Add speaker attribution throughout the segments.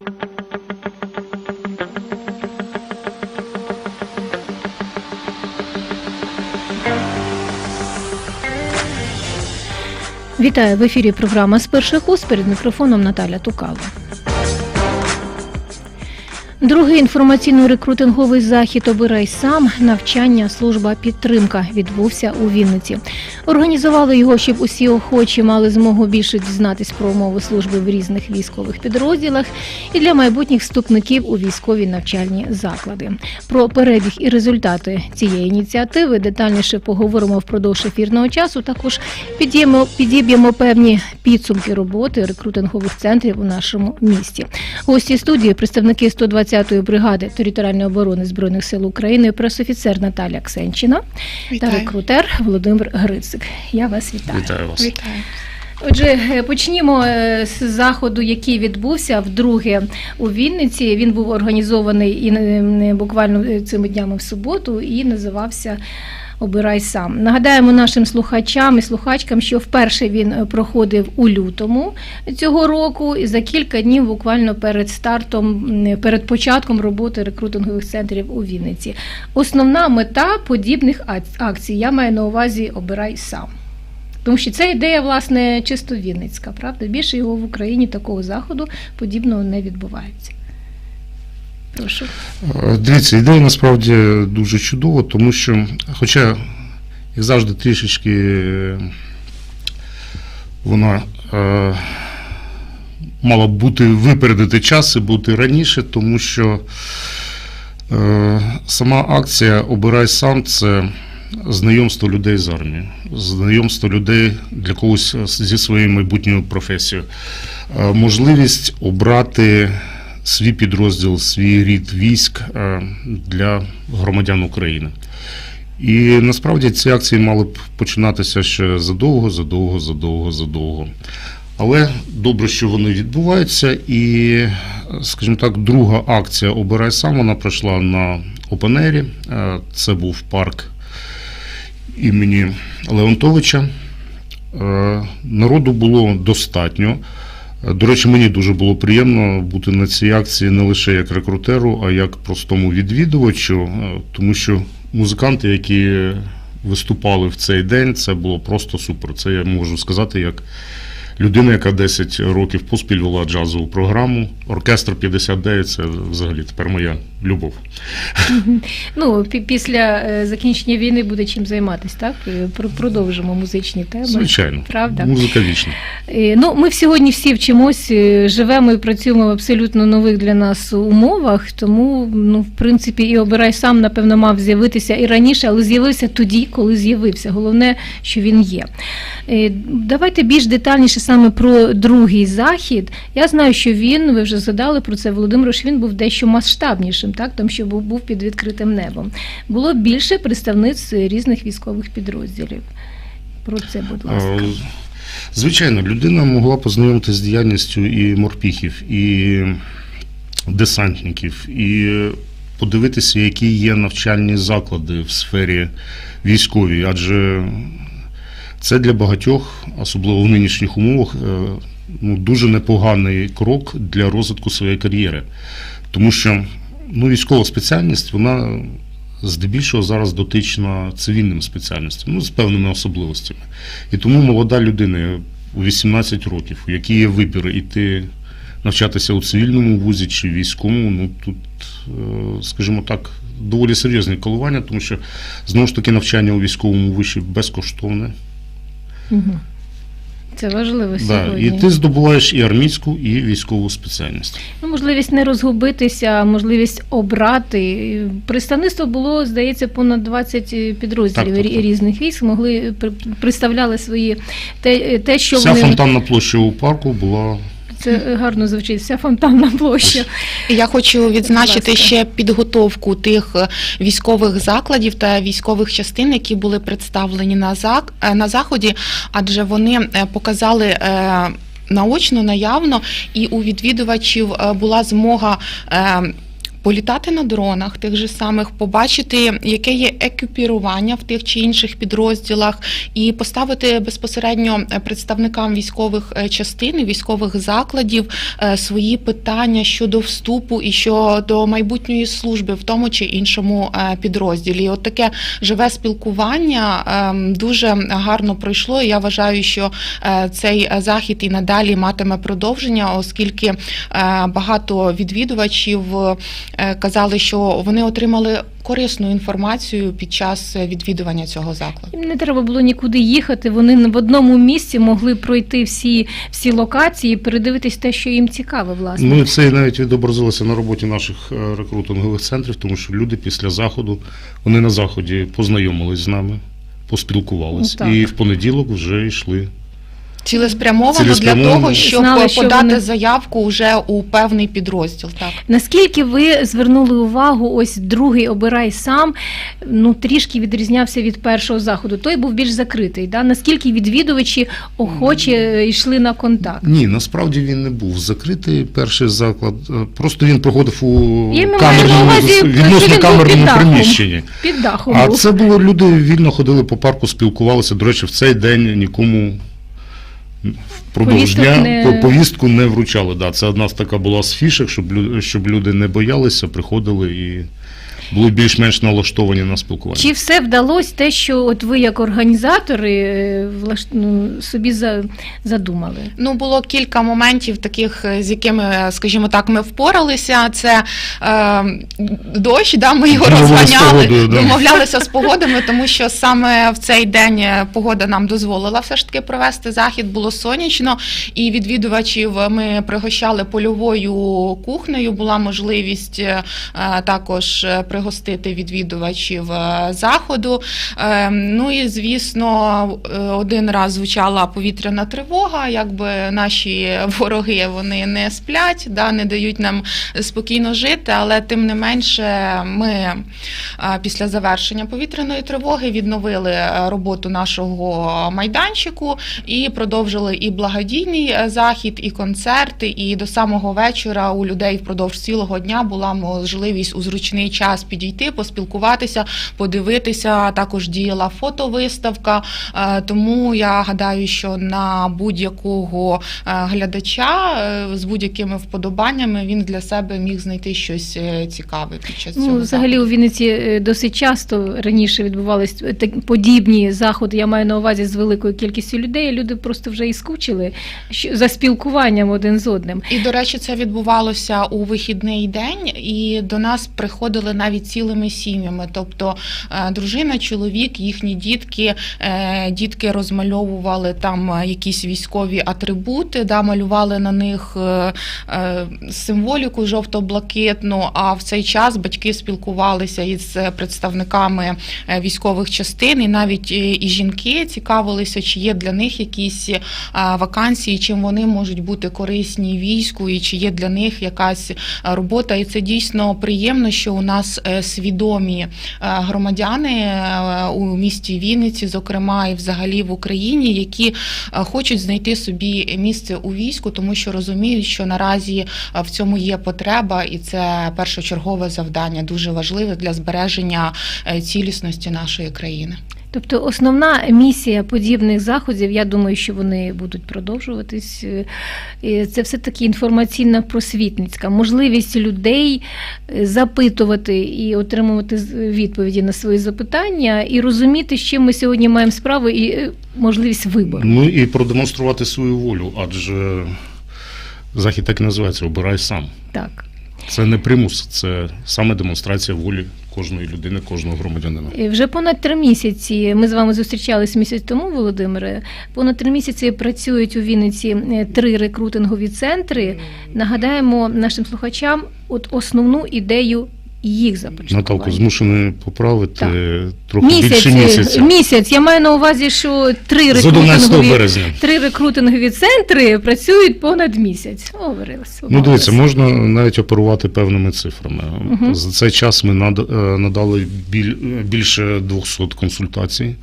Speaker 1: Вітаю в ефірі. Програма з перших уст перед мікрофоном Наталя Тукава. Другий інформаційно-рекрутинговий захід Обирай сам навчання служба підтримка відбувся у Вінниці. Організували його, щоб усі охочі мали змогу більше дізнатись про умови служби в різних військових підрозділах і для майбутніх вступників у військові навчальні заклади. Про перебіг і результати цієї ініціативи детальніше поговоримо впродовж ефірного часу. Також підіб'ємо, підіб'ємо певні підсумки роботи рекрутингових центрів у нашому місті. Гості студії представники 120-ї бригади територіальної оборони збройних сил України, пресофіцер Наталя Ксенчина та рекрутер Володимир Грицик. Я вас вітаю.
Speaker 2: Вітаю вас.
Speaker 3: Вітаю.
Speaker 1: Отже, е, почнімо е, з заходу, який відбувся вдруге у Вінниці. Він був організований і е, буквально цими днями в суботу і називався. Обирай сам. Нагадаємо нашим слухачам і слухачкам, що вперше він е, проходив у лютому цього року, і за кілька днів, буквально перед стартом, перед початком роботи рекрутингових центрів у Вінниці. Основна мета подібних акцій я маю на увазі Обирай сам. Тому що ця ідея, власне, чисто вінницька, правда? Більше його в Україні такого заходу подібного не відбувається. Прошу.
Speaker 2: Е, Дивіться, ідея насправді дуже чудова, тому що, хоча, як завжди, трішечки е, вона е, мала б бути випередити час і бути раніше, тому що е, сама акція Обирай сам це знайомство людей з армією, знайомство людей для когось зі своєю майбутньою професією, Е, можливість обрати свій підрозділ, свій рід військ е, для громадян України. І насправді ці акції мали б починатися ще задовго, задовго, задовго, задовго. Але добре, що вони відбуваються, і, скажімо так, друга акція Обирай сам вона пройшла на Опенері. Е, Це був парк імені Леонтовича. Е, Народу було достатньо. До речі, мені дуже було приємно бути на цій акції не лише як рекрутеру, а як простому відвідувачу, е, тому що музиканти, які виступали в цей день, це було просто супер. Це я можу сказати як людина, яка 10 років поспіль вела джазову програму. Оркестр 59 це взагалі тепер моя любов.
Speaker 1: Ну, після е, закінчення війни буде чим займатися, так? Е, Продовжимо музичні теми.
Speaker 2: Звичайно,
Speaker 1: Правда?
Speaker 2: музика вічна.
Speaker 1: Е, Ну, ми сьогодні всі вчимось, живемо і працюємо в абсолютно нових для нас умовах. Тому, ну, в принципі, і обирай сам, напевно, мав з'явитися і раніше, але з'явився тоді, коли з'явився. Головне, що він є. Давайте більш детальніше саме про другий захід. Я знаю, що він, ви вже згадали про це, Володимир, що він був дещо масштабнішим, так, тому що був, був під відкритим небом. Було більше представництв різних військових підрозділів. Про це, будь ласка.
Speaker 2: Е, Звичайно, людина могла познайомитися з діяльністю і морпіхів, і десантників, і подивитися, які є навчальні заклади в сфері військовій, адже це для багатьох, особливо в нинішніх умовах, е, ну, дуже непоганий крок для розвитку своєї кар'єри. Тому що ну, військова спеціальність, вона здебільшого зараз дотична цивільним спеціальностям, ну, з певними особливостями. І тому молода людина у 18 років, у якій є вибір іти навчатися у цивільному вузі чи військовому, ну тут, е, скажімо так, доволі серйозні коливання, тому що знову ж таки навчання у військовому виші безкоштовне.
Speaker 1: Угу. Це важливо
Speaker 2: Да,
Speaker 1: сьогодні.
Speaker 2: і ти здобуваєш і армійську, і військову спеціальність.
Speaker 1: Ну, можливість не розгубитися, можливість обрати. Представництво було, здається, понад 20 підрозділів
Speaker 2: Так, так, так.
Speaker 1: різних військ. Могли представляли свої те, те що
Speaker 2: Вся
Speaker 1: вони
Speaker 2: фонтанна площа у парку була
Speaker 1: це гарно звучить. Вся фонтанна площа.
Speaker 3: Я хочу відзначити ще підготовку тих е, військових закладів та військових частин, які були представлені на зак- е, на заході, адже вони е, показали. Наочно, наявно, і у відвідувачів була змога політати на дронах тих же самих, побачити, яке є екіпірування в тих чи інших підрозділах, і поставити безпосередньо е, представникам військових е, частин, військових закладів е, свої питання щодо вступу і щодо майбутньої служби в тому чи іншому підрозділі. І От таке живе спілкування ем, дуже гарно пройшло. І Я вважаю, що цей захід і надалі матиме продовження, оскільки багато відвідувачів казали, що вони отримали корисну інформацію під час е, відвідування цього закладу.
Speaker 1: Їм не треба було нікуди їхати. Вони в одному місці могли пройти всі, всі локації, передивитись те, що їм цікаво, власне.
Speaker 2: Ну це навіть відобразилося на роботі наших е, рекрутингових центрів, тому що люди після заходу, вони на заході познайомились з нами, поспілкувалися.
Speaker 1: Ну,
Speaker 2: і в понеділок вже йшли.
Speaker 3: Цілеспрямовано,
Speaker 2: Цілеспрямовано.
Speaker 3: для того, щоб
Speaker 1: Знали, що
Speaker 3: подати
Speaker 1: вони-
Speaker 3: заявку вже у певний підрозділ. Так.
Speaker 1: Наскільки ви звернули увагу, ось другий обирай сам ну трішки відрізнявся від першого заходу. Той був більш закритий. Да? Наскільки відвідувачі охоче йшли на контакт?
Speaker 2: Ні, насправді він не був закритий перший заклад. е, Просто він проходив у камерному
Speaker 1: увазі,
Speaker 2: відносно
Speaker 1: під
Speaker 2: камерному приміщенні.
Speaker 1: Під дахом
Speaker 2: А
Speaker 1: був.
Speaker 2: це було люди вільно ходили по парку, спілкувалися. До речі, в цей день нікому впродовж дня
Speaker 1: не-
Speaker 2: по- повістку не вручали. Да, це одна з така була з фішек, щоб щоб люди не боялися, приходили і були більш-менш налаштовані на спілкування.
Speaker 1: Чи все вдалося те, що от ви як організатори е, влаш... ну, собі за... задумали?
Speaker 3: Ну, було кілька моментів, таких, е, з якими, е, скажімо так, ми впоралися. Це е, дощ, да, ми його розганяли,
Speaker 2: да.
Speaker 3: домовлялися з погодами, тому що саме в цей день погода нам дозволила все ж таки провести захід. Було сонячно, і відвідувачів ми пригощали польовою кухнею. Була можливість е, також е, пригостити відвідувачів е, заходу. Е, Ну і звісно, е, один раз звучала повітряна тривога. Якби наші вороги вони не сплять, да, не дають нам спокійно жити, але тим не менше, ми е, після завершення повітряної тривоги відновили роботу нашого майданчику і продовжили і благодійний захід, і концерти. І до самого вечора у людей впродовж цілого дня була можливість у зручний час підійти, поспілкуватися, подивитися. Також діяла фотовиставка. Е, Тому я гадаю, що на будь-якого е, глядача е, з будь-якими вподобаннями він для себе міг знайти щось цікаве під час цього.
Speaker 1: Ну, взагалі у. Вінниці досить часто раніше відбувались подібні заходи. Я маю на увазі з великою кількістю людей. Люди просто вже і скучили за спілкуванням один з одним.
Speaker 3: І до речі, це відбувалося у вихідний день, і до нас приходили навіть цілими сім'ями. Тобто е, дружина, чоловік, їхні дітки, е, дітки розмальовували там е, якісь військові атрибути, да, малювали на них символіку жовто-блакитну. А в цей час батьки спілкувалися із представниками військових частин, і навіть і жінки цікавилися, чи є для них якісь вакансії, чим вони можуть бути корисні війську, і чи є для них якась робота. І це дійсно приємно, що у нас свідомі е, громадяни е, у місті Вінниці, зокрема і взагалі в Україні, які е, хочуть знайти собі місце у війську, тому що розуміють, що наразі е, в цьому є потреба, і це першочергове завдання, дуже важливе для збереження е, цілісності нашої країни.
Speaker 1: Тобто основна місія подібних заходів, я думаю, що вони будуть продовжуватись. е, Це все таки інформаційна просвітницька можливість людей е, запитувати і отримувати відповіді на свої запитання, і розуміти, з чим ми сьогодні маємо справу, і е, можливість вибору.
Speaker 2: Ну і продемонструвати свою волю, адже захід так і називається Обирай сам.
Speaker 1: Так.
Speaker 2: Це не примус, це саме демонстрація волі кожної людини, кожного громадянина.
Speaker 1: І Вже понад три місяці. Ми з вами зустрічались місяць тому, Володимире. Понад три місяці працюють у Вінниці е, три рекрутингові центри. Нагадаємо нашим слухачам от основну ідею їх започаткування.
Speaker 2: Наталко змушений поправити
Speaker 1: Так.
Speaker 2: трохи
Speaker 1: Місяць,
Speaker 2: більше місяця.
Speaker 1: місяць. Я маю на увазі, що три
Speaker 2: З 11
Speaker 1: рекрутингові, три рекрутингові центри працюють понад місяць. Говорилось.
Speaker 2: Ну, дивіться, можна навіть оперувати певними цифрами.
Speaker 1: Мгм.
Speaker 2: За цей час ми е, надали біль- більше 200 консультацій,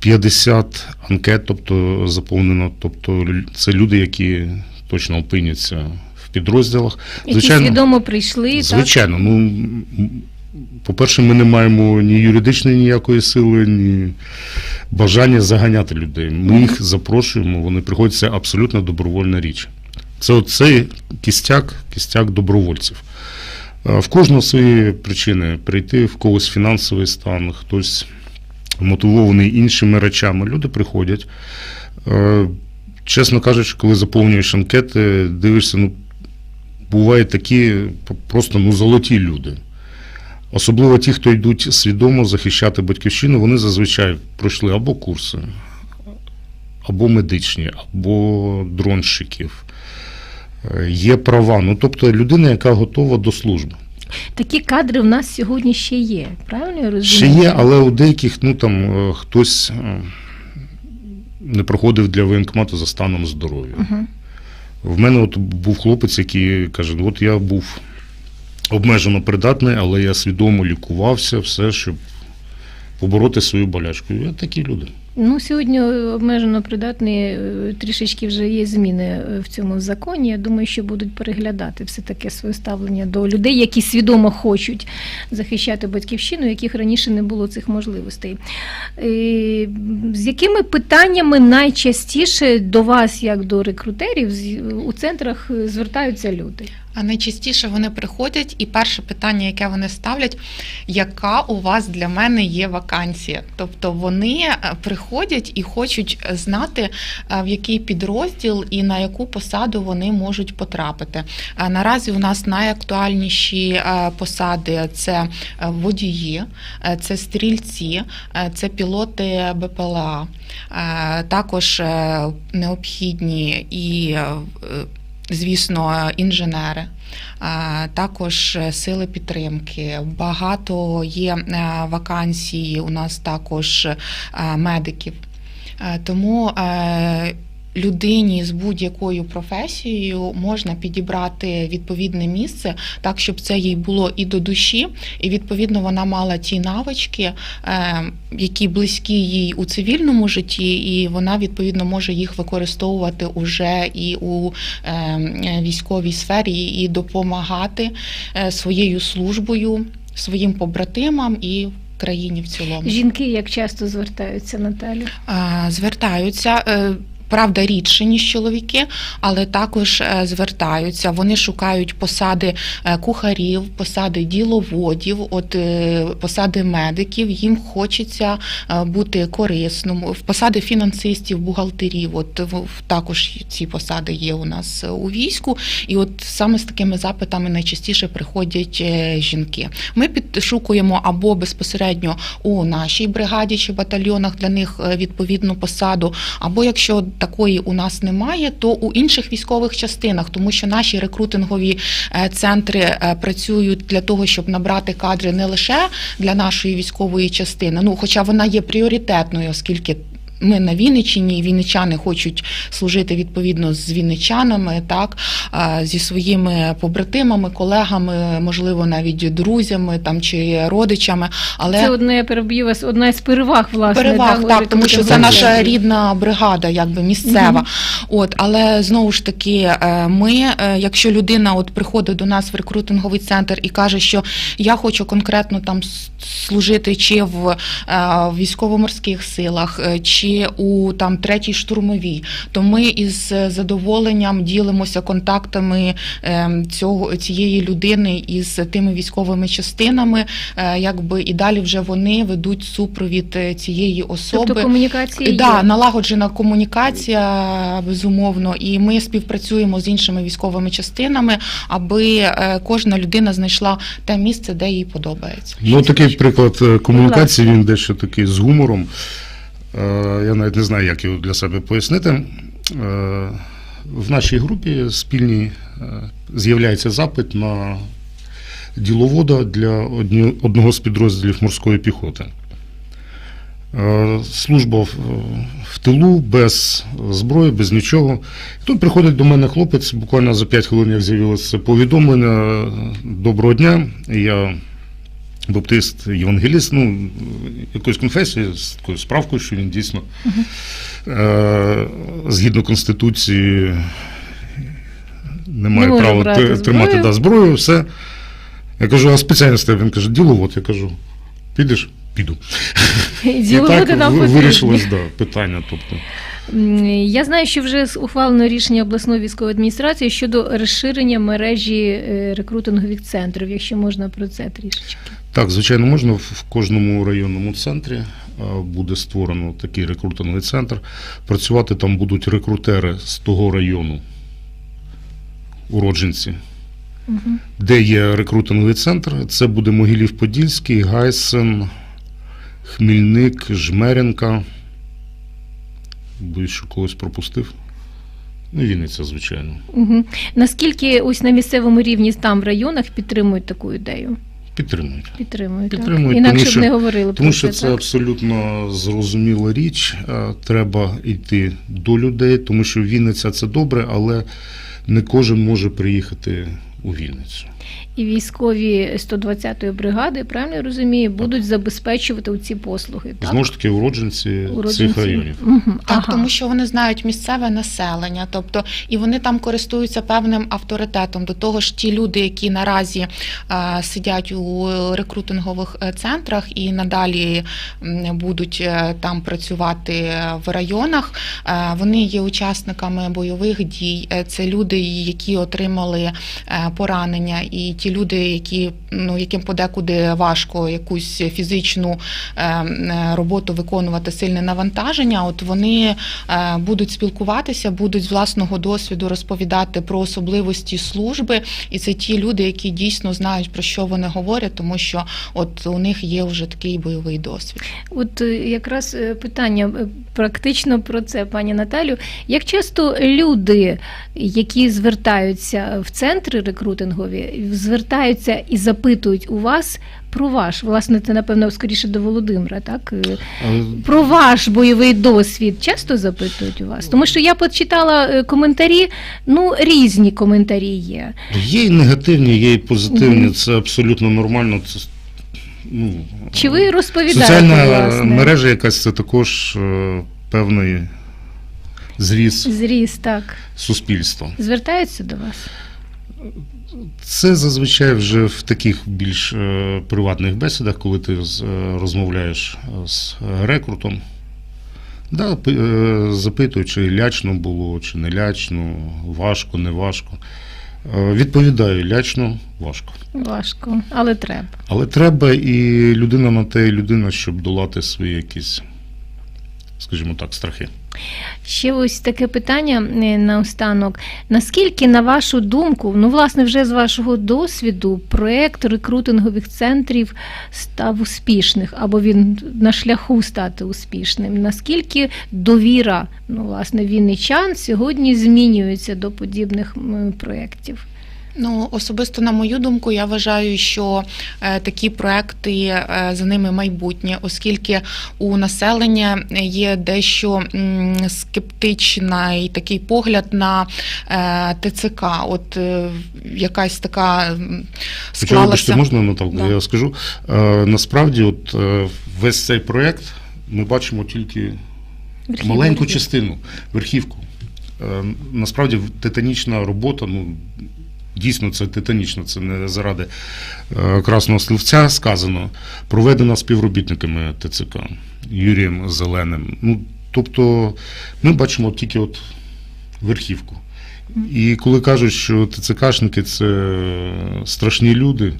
Speaker 2: 50 анкет, тобто заповнено. Тобто це люди, які точно опиняться підрозділах.
Speaker 1: Які свідомо прийшли, так?
Speaker 2: Звичайно, ну по-перше, ми не маємо ні юридичної ніякої сили, ні бажання заганяти людей. Ми їх запрошуємо, вони приходять, це абсолютно добровольна річ. Це оцей кістяк, кістяк добровольців. Е, В кожного свої причини прийти, в когось фінансовий стан, хтось мотивований іншими речами. Люди приходять. Е, Чесно кажучи, коли заповнюєш анкети, дивишся, ну, бувають такі просто ну, золоті люди. Особливо ті, хто йдуть свідомо захищати батьківщину, вони зазвичай пройшли або курси, або медичні, або дронщиків. Е, Є права. Ну, тобто людина, яка готова до служби.
Speaker 1: Такі кадри в нас сьогодні ще є. Правильно я розумію?
Speaker 2: Ще є, але у деяких ну, там, е, хтось е, не проходив для воєнкомату за станом здоров'я.
Speaker 1: Мгм.
Speaker 2: В мене от був хлопець, який каже: от я був обмежено придатний, але я свідомо лікувався, все, щоб побороти свою болячку. Я такі люди.
Speaker 1: Ну, сьогодні обмежено придатні е, трішечки вже є зміни е, в цьому законі. Я думаю, що будуть переглядати все таке своє ставлення до людей, які свідомо хочуть захищати батьківщину, яких раніше не було цих можливостей. Е, З якими питаннями найчастіше до вас, як до рекрутерів, у центрах звертаються люди?
Speaker 3: А найчастіше вони приходять, і перше питання, яке вони ставлять, яка у вас для мене є вакансія? Тобто вони е, приходять і хочуть знати, е, в який підрозділ і на яку посаду вони можуть потрапити. Е, Наразі у нас найактуальніші посади це водії, це стрільці, це пілоти БПЛА. Також необхідні і звісно, інженери, також е, сили підтримки. Багато є е, вакансій у нас також е, медиків. Тому людині з будь-якою професією можна підібрати відповідне місце, так щоб це їй було і до душі, і відповідно вона мала ті навички, е, які близькі їй у цивільному житті, і вона відповідно може їх використовувати уже і у е, військовій сфері, і допомагати е, своєю службою, своїм побратимам і країні в цілому.
Speaker 1: Жінки як часто звертаються, Наталю?
Speaker 3: Звертаються. Правда, рідше, ніж чоловіки, але також е, звертаються. Вони шукають посади е, кухарів, посади діловодів, от е, посади медиків. Їм хочеться бути корисним. В посади фінансистів, бухгалтерів. От також ці посади є у нас у війську. І от саме з такими запитами найчастіше приходять жінки. Ми підшукуємо або безпосередньо у нашій бригаді чи батальйонах для них відповідну посаду, або якщо такої у нас немає, то у інших військових частинах, тому що наші рекрутингові е, центри е, працюють для того, щоб набрати кадри не лише для нашої військової частини, ну хоча вона є пріоритетною, оскільки. Ми на Вінниччині, і вінничани хочуть служити відповідно з вінничанами, так зі своїми побратимами, колегами, можливо, навіть друзями там чи родичами. Але
Speaker 1: Це одне я переб'ю вас, одна з переваг, власне.
Speaker 3: переваг,
Speaker 1: да,
Speaker 3: так, тому що це наша рідна бригада, якби місцева.
Speaker 1: Мгм.
Speaker 3: От, але знову ж таки, е, ми, е, якщо людина от приходить до нас в рекрутинговий центр і каже, що я хочу конкретно там служити чи в е, військово-морських силах, е, у там третій штурмовій, то ми із задоволенням ділимося контактами е, цього цієї людини із тими військовими частинами, е, якби і далі вже вони ведуть супровід е, цієї особи.
Speaker 1: Тобто комунікація
Speaker 3: Да,
Speaker 1: є.
Speaker 3: налагоджена комунікація, безумовно, і ми співпрацюємо з іншими військовими частинами, аби е, кожна людина знайшла те місце, де їй подобається.
Speaker 2: Ну, такий приклад е, комунікації, він дещо такий з гумором. Е, Я навіть не знаю, як його для себе пояснити. Е, В нашій групі спільній е, з'являється запит на діловода для одного з підрозділів морської піхоти. Служба в, тилу, без зброї, без нічого. Тут приходить до мене хлопець, буквально за 5 хвилин, як з'явилося повідомлення. Доброго дня. Я баптист євангеліст, ну, якоїсь конфесії з такою справкою, що він дійсно е, згідно Конституції не має
Speaker 1: може
Speaker 2: права
Speaker 1: брати
Speaker 2: тримати
Speaker 1: зброю.
Speaker 2: да, зброю, все. Я кажу, а спеціальність тебе? Він каже, діловод. Я кажу, підеш? Піду.
Speaker 1: І
Speaker 2: так
Speaker 1: нам
Speaker 2: вирішилось да, питання. Тобто.
Speaker 1: Я знаю, що вже ухвалено рішення обласної військової адміністрації щодо розширення мережі е, рекрутингових центрів, якщо можна про це трішечки.
Speaker 2: Так, звичайно, можна в кожному районному центрі е, буде створено такий рекрутинговий центр. Працювати там будуть рекрутери з того району, уродженці,
Speaker 1: Угу.
Speaker 2: де є рекрутинговий центр. Це буде Могилів-Подільський, Гайсен, Хмільник, Жмеренка. Боюсь, що когось пропустив. Ну, Вінниця, звичайно.
Speaker 1: Угу. Наскільки ось на місцевому рівні там в районах підтримують таку ідею?
Speaker 2: Підтримують.
Speaker 1: Підтримують,
Speaker 2: Підтримують,
Speaker 1: так? Інакше б не говорили
Speaker 2: Тому що
Speaker 1: це.
Speaker 2: це абсолютно зрозуміла річ. Е, Треба йти до людей, тому що Вінниця це добре, але не кожен може приїхати у Вінницю.
Speaker 1: І військові 120-ї бригади, правильно я розумію, будуть забезпечувати ці послуги. Так?
Speaker 2: Знову ж таки, уродженці,
Speaker 1: Уродженці.
Speaker 2: цих районів.
Speaker 1: Мгм,
Speaker 3: Так,
Speaker 1: ага.
Speaker 3: тому що вони знають місцеве населення, тобто і вони там користуються певним авторитетом. До того ж, ті люди, які наразі е, сидять у рекрутингових е, центрах і надалі будуть е, там працювати в районах, е, вони є учасниками бойових дій. Е, Це люди, які отримали е, поранення, і ті люди, які ну яким подекуди важко якусь фізичну е, е, роботу виконувати сильне навантаження. От вони е, будуть спілкуватися, будуть з власного досвіду розповідати про особливості служби, і це ті люди, які дійсно знають про що вони говорять, тому що от у них є вже такий бойовий досвід.
Speaker 1: От якраз питання практично про це, пані Наталю. Як часто люди, які звертаються в центри рекрутингові, звертаються і запитують у вас про ваш, власне, це напевно скоріше до Володимира, так? Е, Про ваш бойовий досвід часто запитують у вас? Тому що я почитала е, коментарі, ну різні коментарі є.
Speaker 2: Є і негативні, є і позитивні. Це абсолютно нормально. Це, ну,
Speaker 1: Чи ви розповідаєте?
Speaker 2: Соціальна
Speaker 1: власне?
Speaker 2: мережа якась це також е, певний зріз
Speaker 1: Зріс, так.
Speaker 2: суспільства.
Speaker 1: Звертаються до вас?
Speaker 2: Це зазвичай вже в таких більш е, приватних бесідах, коли ти е, розмовляєш е, з рекрутом. Да, пи- запитують, чи лячно було, чи не лячно, важко, не важко. Відповідаю, лячно, важко.
Speaker 1: Важко, але треба.
Speaker 2: Але треба і людина на те, і людина, щоб долати свої якісь, скажімо так, страхи.
Speaker 1: Ще ось таке питання е, наостанок. Наскільки, на вашу думку, ну, власне, вже з вашого досвіду, проєкт рекрутингових центрів став успішним, або він на шляху стати успішним? Наскільки довіра, ну, власне, вінничан сьогодні змінюється до подібних проєктів?
Speaker 3: Ну, особисто на мою думку, я вважаю, що е, такі проекти е, за ними майбутнє, оскільки у населення є дещо м, скептичний такий погляд на е, ТЦК. От е, якась така склалася.
Speaker 2: можна Наталка,
Speaker 3: Да.
Speaker 2: я скажу. Е, насправді, от е, весь цей проєкт ми бачимо тільки
Speaker 1: Верхівка.
Speaker 2: маленьку частину, верхівку. Е, Насправді титанічна робота, ну дійсно це титанічно, це не заради е, красного словця сказано, проведена співробітниками ТЦК Юрієм Зеленим. Ну, тобто ми бачимо тільки от верхівку. І коли кажуть, що ТЦКшники це страшні люди,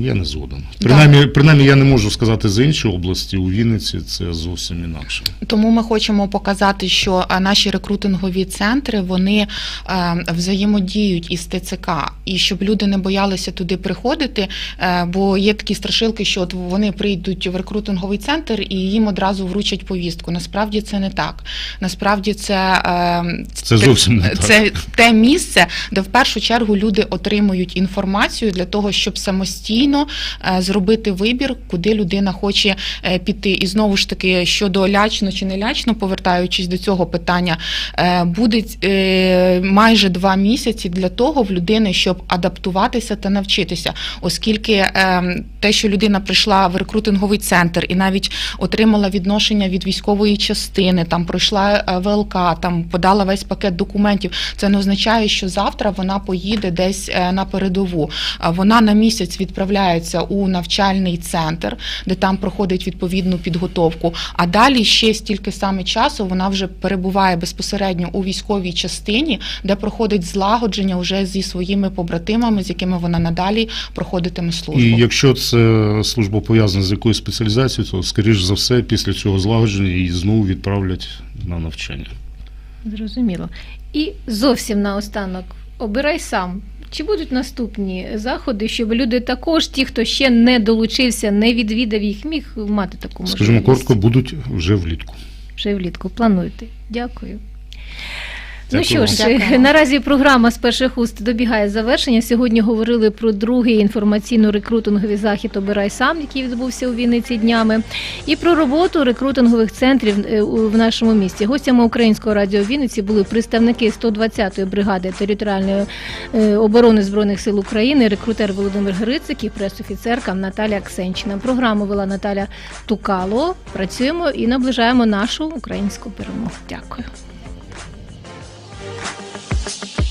Speaker 2: я не згоден. Принаймні, принаймні я не можу сказати за інші області, у Вінниці це зовсім інакше.
Speaker 3: Тому ми хочемо показати, що е, наші рекрутингові центри вони е, взаємодіють із ТЦК, і щоб люди не боялися туди приходити. е, Бо є такі страшилки, що от вони прийдуть в рекрутинговий центр і їм одразу вручать повістку. Насправді це не так. Насправді це, е,
Speaker 2: Це зовсім не так.
Speaker 3: це те місце, де в першу чергу люди отримують інформацію для того, щоб самостійно самостійно е, зробити вибір, куди людина хоче е, піти. І знову ж таки, щодо лячно чи не лячно, повертаючись до цього питання, е, буде майже два місяці для того в людини, щоб адаптуватися та навчитися, оскільки те, що людина прийшла в рекрутинговий центр і навіть отримала відношення від військової частини, там пройшла ВЛК, там подала весь пакет документів. Це не означає, що завтра вона поїде десь на передову. Вона на місяць відправляється у навчальний центр, де там проходить відповідну підготовку. А далі ще стільки саме часу вона вже перебуває безпосередньо у військовій частині, де проходить злагодження вже зі своїми побратимами, з якими вона надалі проходитиме службу.
Speaker 2: І якщо це служба пов'язана з якоюсь спеціалізацією, то скоріш за все після цього злагодження її знову відправлять на навчання.
Speaker 1: Зрозуміло. І зовсім наостанок, обирай сам. Чи будуть наступні заходи, щоб люди також, ті, хто ще не долучився, не відвідав їх, міг мати таку можливість?
Speaker 2: Скажімо коротко, будуть вже влітку.
Speaker 1: Вже влітку. Плануйте. Дякую. Ну що ж,
Speaker 3: Дякую.
Speaker 1: наразі програма з перших уст добігає завершення. Сьогодні говорили про другий інформаційно-рекрутинговий захід Обирай сам, який відбувся у Вінниці днями, і про роботу рекрутингових центрів е, в нашому місті. Гостями українського радіо Вінниці були представники 120-ї бригади територіальної е, оборони збройних сил України, рекрутер Володимир Грицик і пресофіцерка Наталя Ксенчина. Програму вела Наталя Тукало. Працюємо і наближаємо нашу українську перемогу. Дякую. Thank you.